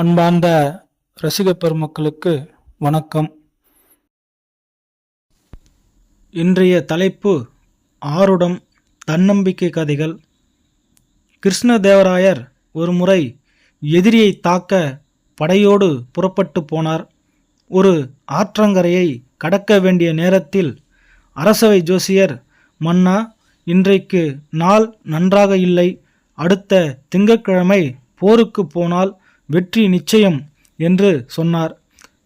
அன்பார்ந்த ரசிக பெருமக்களுக்கு வணக்கம். இன்றைய தலைப்பு ஆருடம் தன்னம்பிக்கை கதைகள். கிருஷ்ணதேவராயர் ஒருமுறை எதிரியை தாக்க படையோடு புறப்பட்டு போனார். ஒரு ஆற்றங்கரையை கடக்க வேண்டிய நேரத்தில் அரசவை ஜோசியர் மன்னா இன்றைக்கு நாள் நன்றாக இல்லை. அடுத்த திங்கட்கிழமை போருக்கு போனால் வெற்றி நிச்சயம் என்று சொன்னார்.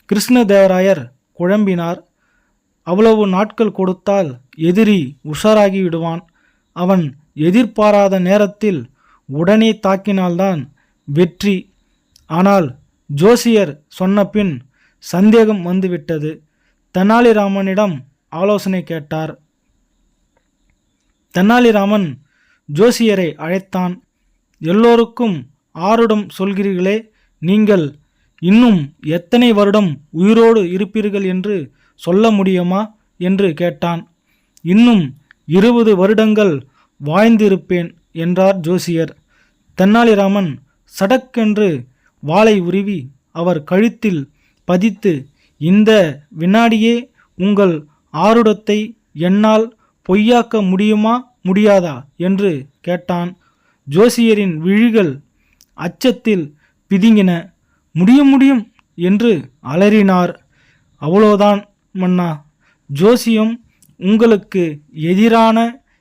கிருஷ்ணதேவராயர் குழம்பினார். அவ்வளவு நாட்கள் கொடுத்தால் எதிரி உஷாராகி விடுவான். அவன் எதிர்பாராத நேரத்தில் உடனே தாக்கினால்தான் வெற்றி. ஆனால் ஜோசியர் சொன்னபின் சந்தேகம் வந்துவிட்டது. தெனாலிராமனிடம் ஆலோசனை கேட்டார். தெனாலிராமன் ஜோசியரை அழைத்தான். எல்லோருக்கும் ஆருடம் சொல்கிறீர்களே நீங்கள் இன்னும் எத்தனை வருடம் உயிரோடு இருப்பீர்கள் என்று சொல்ல முடியுமா? என்று கேட்டான். இன்னும் இருபது வருடங்கள் வாழ்ந்திருப்பேன் என்றார் ஜோசியர். தென்னாலிராமன் சடக்கென்று வாளை உருவி அவர் கழுத்தில் பதித்து இந்த வினாடியே உங்கள் ஆருடத்தை என்னால் பொய்யாக்க முடியுமா முடியாதா? என்று கேட்டான். ஜோசியரின் விழிகள் அச்சத்தில் பிதுங்கின. முடியும் முடியும் என்று அலறினார். அவ்வளோதான் மன்னா. ஜோசியம் உங்களுக்கு எதிரான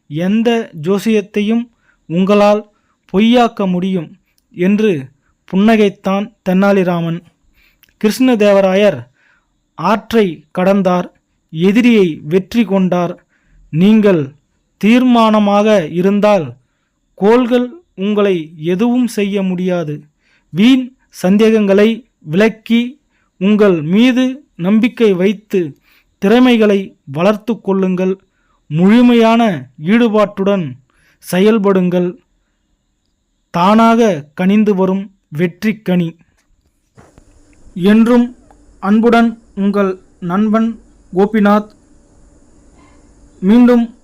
எந்த ஜோசியத்தையும் உங்களால் பொய்யாக்க முடியும் என்று புன்னகைத்தான் தென்னாலிராமன். கிருஷ்ணதேவராயர் ஆற்றை கடந்தார் எதிரியை வெற்றி கொண்டார். நீங்கள் தீர்மானமாக இருந்தால் கோள்கள் உங்களை எதுவும் செய்ய முடியாது. வீண் சந்தேகங்களை விலக்கி உங்கள் மீது நம்பிக்கை வைத்து திறமைகளை வளர்த்து கொள்ளுங்கள். முழுமையான ஈடுபாட்டுடன் செயல்படுங்கள். தானாக கனிந்து வரும் வெற்றி கனி என்றும் அன்புடன் உங்கள் நண்பன் கோபிநாத். மீண்டும்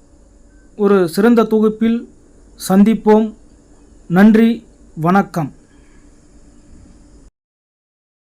ஒரு சிறந்த தொகுப்பில் சந்திப்போம். நன்றி வணக்கம்.